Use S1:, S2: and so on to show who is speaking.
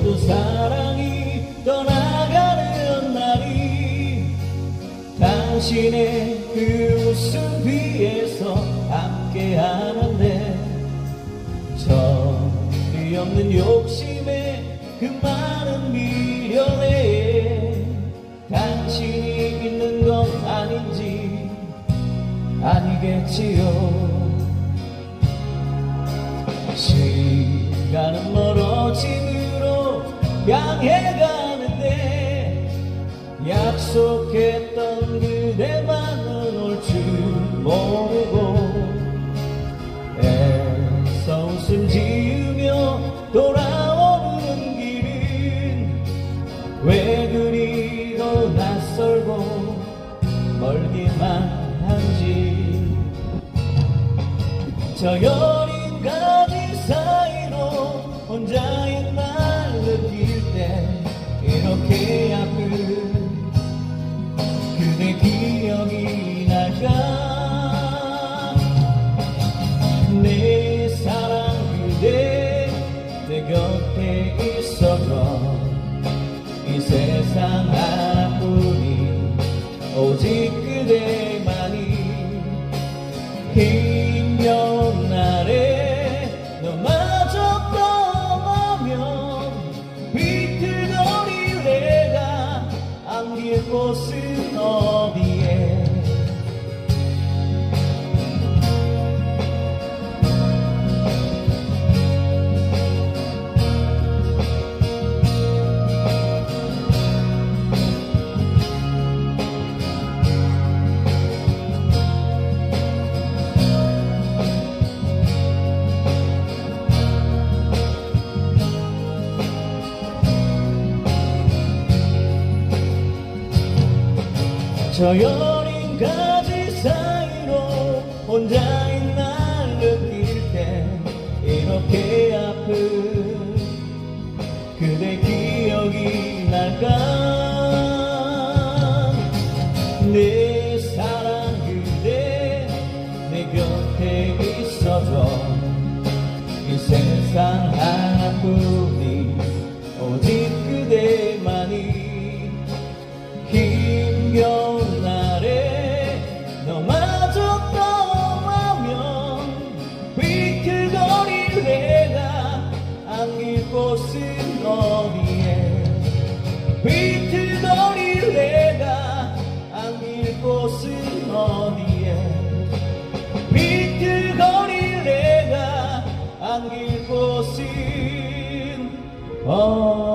S1: 모든 사랑이 떠나가는 날이 당신의 그 웃음 위에서 함께하는데 정이 없는 욕심에 그 많은 미련에 당신이 있는 건 아닌지 아니겠지요? 시간은 멀어짐으로 향해 가는데 약속했던 그대만은 올 줄 모르고 애써 웃음 지으며 돌아오는 길은 왜 그리도 낯설고 멀기만 한지. 저 여린 가지 사이로 혼자 힘겨운 날에 너마저 떠나면 비틀거릴 내가 안길 곳은 저 여린 가지 사이로 혼자인 날 느낄 때 이렇게 아픈 그대 기억이 날까? 내 사랑 그대 내 곁에 있어도 이 세상 비틀거릴 내가 안길 곳은 어디에? 비틀거릴 내가 안길 곳은 어디에